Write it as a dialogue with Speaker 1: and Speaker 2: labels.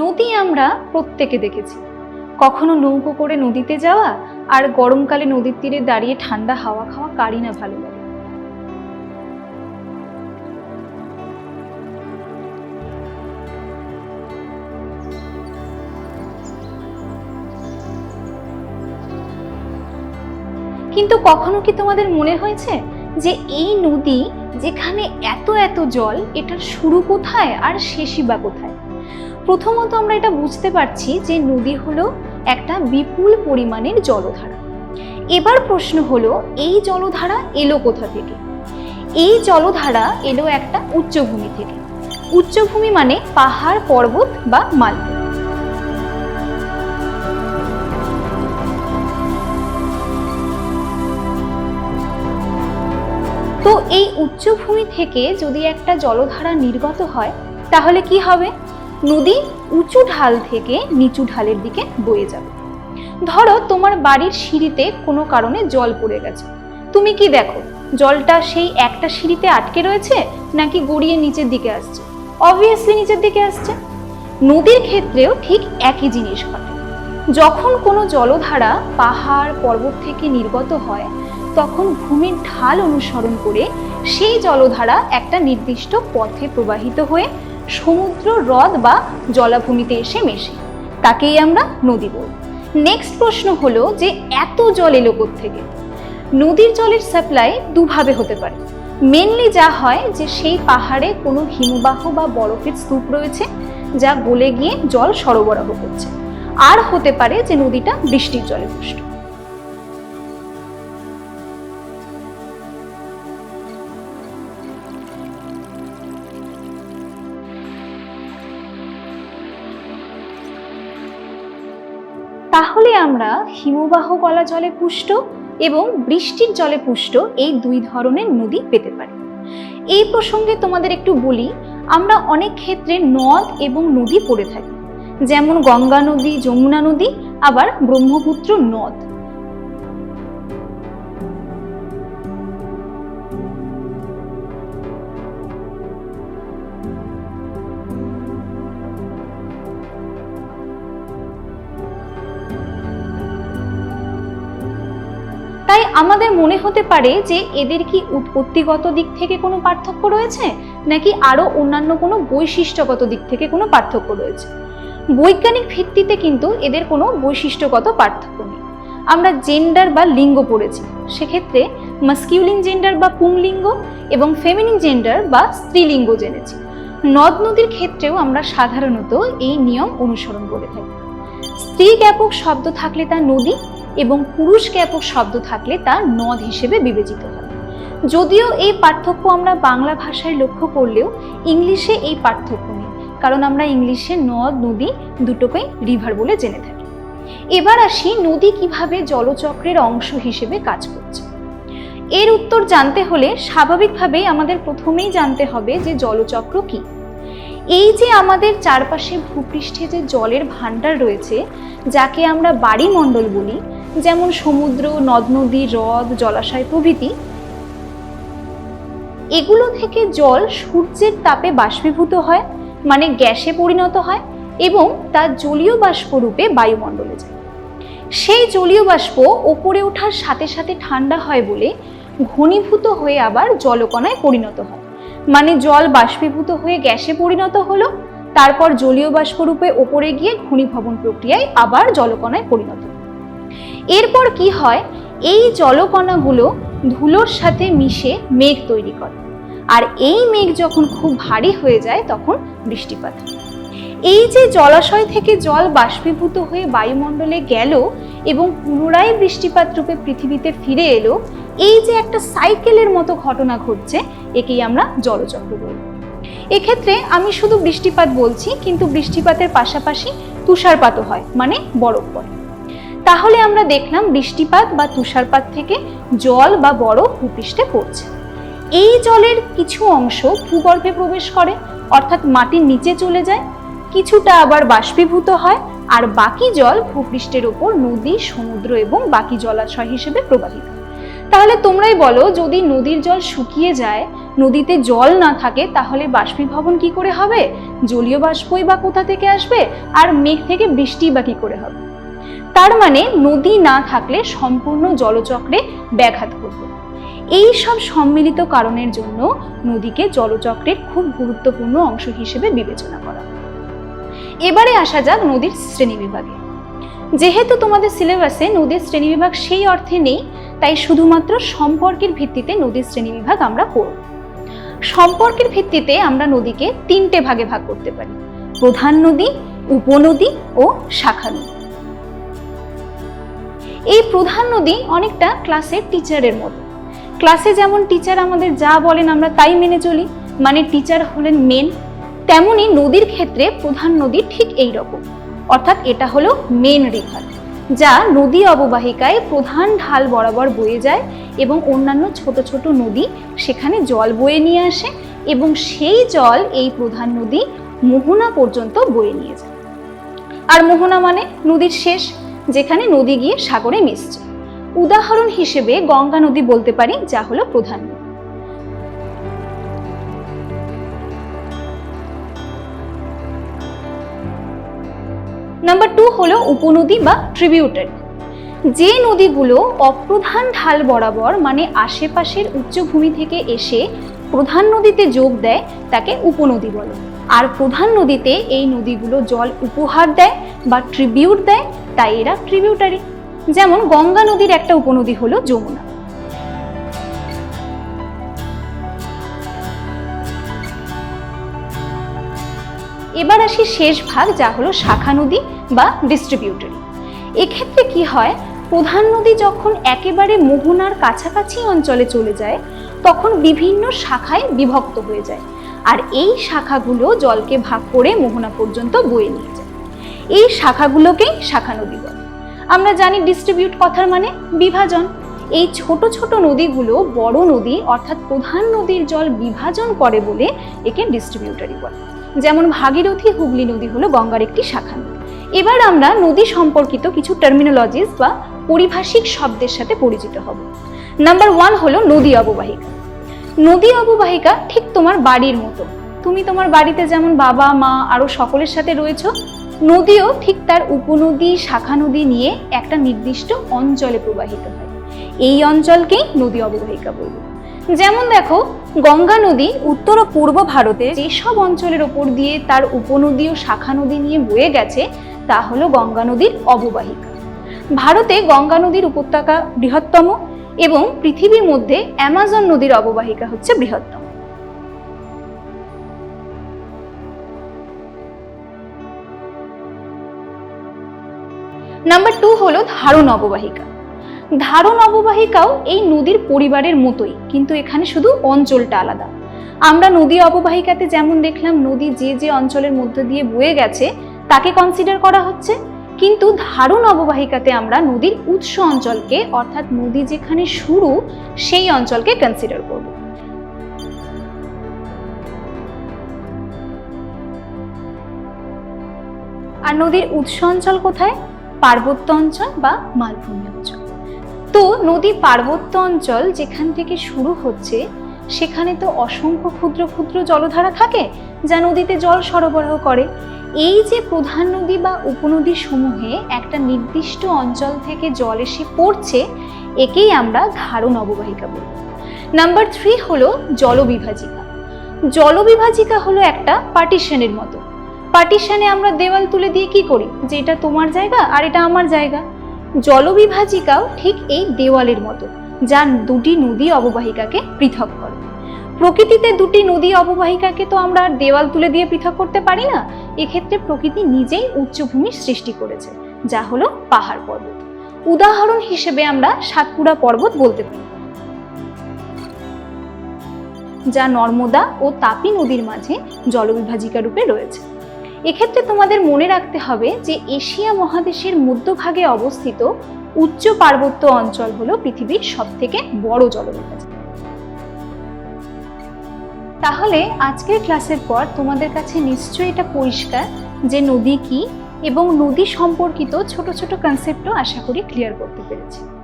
Speaker 1: নদী আমরা প্রত্যেকে দেখেছি। কখনো নৌকো করে নদীতে যাওয়া আর গরমকালে নদীর তীরে দাঁড়িয়ে ঠান্ডা হাওয়া খাওয়া কারি না ভালো লাগে। কিন্তু কখনো কি তোমাদের মনে হয়েছে যে এই নদী যেখানে এত এত জল এটার শুরু কোথায় আর শেষই বা কোথায়? প্রথমত আমরা এটা বুঝতে পারছি যে নদী হলো একটা বিপুল পরিমাণের জলধারা। এবার প্রশ্ন হলো, এই জলধারা এলো কোথা থেকে? এই জলধারা এলো একটা উচ্চভূমি থেকে। উচ্চভূমি মানে পাহাড়, পর্বত বা মালভূমি। উচ্চভূমি থেকে যদি একটা জলধারা নির্গত হয়, তাহলে কি হবে? নদী উঁচু ঢাল থেকে নিচু ঢালের দিকে বয়ে যাবে। ধরো তোমার বাড়ির সিঁড়িতে কোনো কারণে জল পড়ে গেছে। তুমি কি দেখো, জলটা সেই একটা সিঁড়িতে আটকে রয়েছে নাকি গড়িয়ে নিচের দিকে আসছে? অবভিয়াসলি নিচের দিকে আসছে। নদীর ক্ষেত্রেও ঠিক একই জিনিস ঘটে। যখন কোনো জলধারা পাহাড়, পর্বত থেকে নির্গত হয় তখন ভূমির ঢাল অনুসরণ করে সেই জলধারা একটা নির্দিষ্ট পথে প্রবাহিত হয়ে সমুদ্র হ্রদ বা জলাভূমিতে এসে মেশে। তাকেই আমরা নদী বলি। নেক্সট প্রশ্ন হলো যে এত জল এলো থেকে নদীর জলের সাপ্লাই দুভাবে হতে পারে। মেনলি যা হয় যে সেই পাহাড়ে কোনো হিমবাহ বা বরফের স্তূপ রয়েছে, যা গলে গিয়ে জল সরবরাহ করছে। আর হতে পারে যে নদীটা বৃষ্টির জলে পুষ্ট। তাহলে আমরা হিমবাহ গলা জলে পুষ্ট এবং বৃষ্টির জলে পুষ্ট এই দুই ধরনের নদী পেতে পারি। এই প্রসঙ্গে তোমাদের একটু বলি, আমরা অনেক ক্ষেত্রে নদ এবং নদী পড়ে থাকি। যেমন গঙ্গা নদী, যমুনা নদী, আবার ব্রহ্মপুত্র নদ। আমাদের মনে হতে পারে যে এদের কি উৎপত্তিগত দিক থেকে কোনো পার্থক্য রয়েছে? নাকি আরও অন্যান্য কোনো বৈশিষ্ট্যগত দিক থেকে কোনো পার্থক্য রয়েছে? বৈজ্ঞানিক ভিত্তিতে কিন্তু এদের কোনো বৈশিষ্ট্যগত পার্থক্য নেই। আমরা জেন্ডার বা লিঙ্গ পড়েছি। সেক্ষেত্রে মাস্কিউলিন জেন্ডার বা পুংলিঙ্গ এবং ফেমিনিন জেন্ডার বা স্ত্রীলিঙ্গ জেনেছি। নদ নদীর ক্ষেত্রেও আমরা সাধারণত এই নিয়ম অনুসরণ করে থাকি। স্ত্রী জ্ঞাপক শব্দ থাকলে তা নদী এবং পুরুষ জ্ঞাপক শব্দ থাকলে তা নদ হিসেবে বিবেচিত হয়। যদিও এই পার্থক্য আমরা বাংলা ভাষায় লক্ষ্য করলেও ইংলিশে এই পার্থক্য নেই, কারণ আমরা ইংলিশে নদ, নদী দুটোকেই রিভার বলে জেনে থাকি। এবার আসি নদী কীভাবে জলচক্রের অংশ হিসেবে কাজ করছে। এর উত্তর জানতে হলে স্বাভাবিকভাবেই আমাদের প্রথমেই জানতে হবে যে জলচক্র কি। এই যে আমাদের চারপাশে ভূপৃষ্ঠে যে জলের ভাণ্ডার রয়েছে, যাকে আমরা বাড়িমণ্ডল বলি যেমন সমুদ্র, নদ নদী, হ্রদ, জলাশয় প্রভৃতি, এগুলো থেকে জল সূর্যের তাপে বাষ্পীভূত হয় মানে গ্যাসে পরিণত হয় এবং তা জলীয় বাষ্প রূপে বায়ুমণ্ডলে যায়। সেই জলীয় বাষ্প ওপরে ওঠার সাথে সাথে ঠান্ডা হয় বলে ঘনীভূত হয়ে আবার জলকণায় পরিণত হয়। মানে জল বাষ্পীভূত হয়ে গ্যাসে পরিণত হলো, তারপর জলীয় বাষ্প রূপে ওপরে গিয়ে ঘনীভবন প্রক্রিয়ায় আবার জলকণায় পরিণত এরপর কি হয়? এই জলকণাগুলো ধুলোর সাথে মিশে মেঘ তৈরি করে। আর এই মেঘ যখন খুব ভারী হয়ে যায়, তখন বৃষ্টিপাত এই যে জলাশয় থেকে জল বাষ্পীভূত হয়ে বায়ুমণ্ডলে গেল এবং পুনরায় বৃষ্টিপাত রূপে পৃথিবীতে ফিরে এলো, এই যে একটা সাইকেলের মতো ঘটনা ঘটছে, একেই আমরা জলচক্র বলি। এক্ষেত্রে আমি শুধু বৃষ্টিপাত বলছি, কিন্তু বৃষ্টিপাতের পাশাপাশি তুষারপাতও হয় মানে বরফ পড়ে। তাহলে আমরা দেখলাম বৃষ্টিপাত বা তুষারপাত থেকে জল বা বরফ ভূপৃষ্ঠে পড়ছে। এই জলের কিছু অংশ ভূগর্ভে প্রবেশ করে, অর্থাৎ মাটির নিচে চলে যায়। কিছুটা আবার বাষ্পীভূত হয় আর বাকি জল ভূপৃষ্ঠের ওপর নদী, সমুদ্র এবং বাকি জলাশয় হিসেবে প্রবাহিত। তাহলে তোমরাই বলো, যদি নদীর জল শুকিয়ে যায়, নদীতে জল না থাকে, তাহলে বাষ্পীভবন কি করে হবে? জলীয় বাষ্পই বা কোথা থেকে আসবে? আর মেঘ থেকে বৃষ্টি বা কি করে হবে? তার মানে নদী না থাকলে সম্পূর্ণ জলচক্রে ব্যাঘাত ঘটবে। এই সব সম্মিলিত কারণের জন্য নদীকে জলচক্রের খুব গুরুত্বপূর্ণ অংশ হিসেবে বিবেচনা করা। এবারে আসা যাক নদীর শ্রেণীবিভাগে যেহেতু তোমাদের সিলেবাসে নদীর শ্রেণীবিভাগ সেই অর্থে নেই, তাই শুধুমাত্র সম্পর্কের ভিত্তিতে নদীর শ্রেণীবিভাগ আমরা করব সম্পর্কের ভিত্তিতে আমরা নদীকে তিনটে ভাগে ভাগ করতে পারি। প্রধান নদী, উপনদী ও শাখা নদী। এই প্রধান নদী অনেকটা ক্লাসের টিচারের মতো। ক্লাসে যেমন টিচার আমাদের যা বলেন আমরা তাই মেনে চলি মানে টিচার হলেন মেন তেমনি নদীর ক্ষেত্রে প্রধান নদী ঠিক এই রকম অর্থাৎ এটা হলো মেন রিভার যা নদী অববাহিকায় প্রধান ঢাল বরাবর বয়ে যায় এবং অন্যান্য ছোট ছোট নদী সেখানে জল বয়ে নিয়ে আসে এবং সেই জল এই প্রধান নদী মোহনা পর্যন্ত বয়ে নিয়ে যায়। আর মোহনা মানে নদীর শেষ যেখানে নদী গিয়ে সাগরে মিশছে। উদাহরণ হিসেবে গঙ্গা নদী বলতে পারি, যা হলো প্রধান। নাম্বার টু হলো উপনদী বা ট্রিবিউটারি যে নদীগুলো অপ্রধান ঢাল বরাবর মানে আশেপাশের উচ্চভূমি থেকে এসে প্রধান নদীতে যোগ দেয়, তাকে উপনদী বলে। আর প্রধান নদীতে এই নদীগুলো জল উপহার দেয় বা ট্রিবিউট দেয় তাই এরা ট্রিবিউটারি যেমন গঙ্গা নদীর একটা উপনদী হলো যমুনা। এবার আসি শেষ ভাগ, যা হলো শাখা নদী বা ডিস্ট্রিবিউটরি এক্ষেত্রে কি হয়, প্রধান নদী যখন একেবারে মোহনার কাছাকাছি অঞ্চলে চলে যায়, তখন বিভিন্ন শাখায় বিভক্ত হয়ে যায়। আর এই শাখাগুলো জলকে ভাগ করে মোহনা পর্যন্ত বয়ে নিয়ে যায়। এই শাখাগুলোকেই শাখা নদী বলে। আমরা জানি ডিস্ট্রিবিউট কথার মানে বিভাজন। এই ছোট ছোট নদীগুলো বড় নদী অর্থাৎ প্রধান নদীর জল বিভাজন করে বলে একে ডিস্ট্রিবিউটারি বলে। যেমন ভাগীরথী হুগলি নদী হলো গঙ্গার একটি শাখা নদী এবার আমরা নদী সম্পর্কিত কিছু টার্মিনোলজিস বা পরিভাষিক শব্দের সাথে পরিচিত হব। নাম্বার ওয়ান হলো নদী অববাহিকা। নদী অববাহিকা ঠিক তোমার বাড়ির মতো। তুমি তোমার বাড়িতে যেমন বাবা, মা আরও সকলের সাথে রয়েছো নদীও ঠিক তার উপনদী, শাখা নদী নিয়ে একটা নির্দিষ্ট অঞ্চলে প্রবাহিত হয়। এই অঞ্চলকেই নদী অববাহিকা বলব। যেমন দেখো, গঙ্গা নদী উত্তর ও পূর্ব ভারতে যেসব অঞ্চলের ওপর দিয়ে তার উপনদী ও শাখা নদী নিয়ে বয়ে গেছে, তা হলো গঙ্গা নদীর অববাহিকা। ভারতে গঙ্গা নদীর উপত্যকা বৃহত্তম এবং পৃথিবীর মধ্যে অ্যামাজন নদীর অববাহিকা হচ্ছে বৃহত্তম। নাম্বার টু হলো ধারণ অববাহিকা। ধারণ অববাহিকাও এই নদীর পরিবারের মতোই, কিন্তু এখানে শুধু অঞ্চলটা আলাদা। আমরা নদী অববাহিকাতে যেমন দেখলাম, নদী যে যে অঞ্চলের মধ্য দিয়ে বয়ে গেছে, তাকে কনসিডার করা হচ্ছে। কিন্তু ধারণ অববাহিকাতে আমরা নদীর উৎস অঞ্চলকে, অর্থাৎ নদী যেখানে শুরু, সেই অঞ্চলকে কনসিডার করব। আর নদীর উৎস অঞ্চল কোথায়? পার্বত্য অঞ্চল বা মালভূমি অঞ্চল তো নদী পার্বত্য অঞ্চল যেখান থেকে শুরু হচ্ছে, সেখানে তো অসংখ্য ক্ষুদ্র ক্ষুদ্র জলধারা থাকে যা নদীতে জল সরবরাহ করে। এই যে প্রধান নদী বা উপনদী সমূহে একটা নির্দিষ্ট অঞ্চল থেকে জল এসে পড়ছে, একেই আমরা ধারণ অববাহিকা বলি। নাম্বার থ্রি হলো জলবিভাজিকা। জলবিভাজিকা হলো একটা পার্টিশনের মতো। পার্টিশনে আমরা দেওয়াল তুলে দিয়ে কি করি? যে এটা তোমার জায়গা আর এটা আমার জায়গা। জলবিভাজিকাও ঠিক এই দেওয়ালের মতো, যা দুটি নদী অববাহিকাকে পৃথক করে। প্রকৃতিতে দুটি নদী অববাহিকাকে তো আমরা আর দেওয়াল তুলে দিয়ে পৃথক করতে পারি না। এক্ষেত্রে প্রকৃতি নিজেই উচ্চভূমির সৃষ্টি করেছে, যা হলো পাহাড় পর্বত। উদাহরণ হিসেবে আমরা সাতপুরা পর্বত বলতে পারি। যা নর্মদা ও তাপি নদীর মাঝে জলবিভাজিকা রূপে রয়েছে। এক্ষেত্রে তোমাদের মনে রাখতে হবে যে এশিয়া মহাদেশের মধ্যভাগে অবস্থিত উচ্চ পার্বত্য অঞ্চল হলো পৃথিবীর সবথেকে বড় জলবিভাজিকা তাহলে আজকের ক্লাসের পর তোমাদের কাছে নিশ্চয়ই এটা পরিষ্কার যে নদী কি এবং নদী সম্পর্কিত ছোট ছোট কনসেপ্টও আশা করি ক্লিয়ার করতে পেরেছি।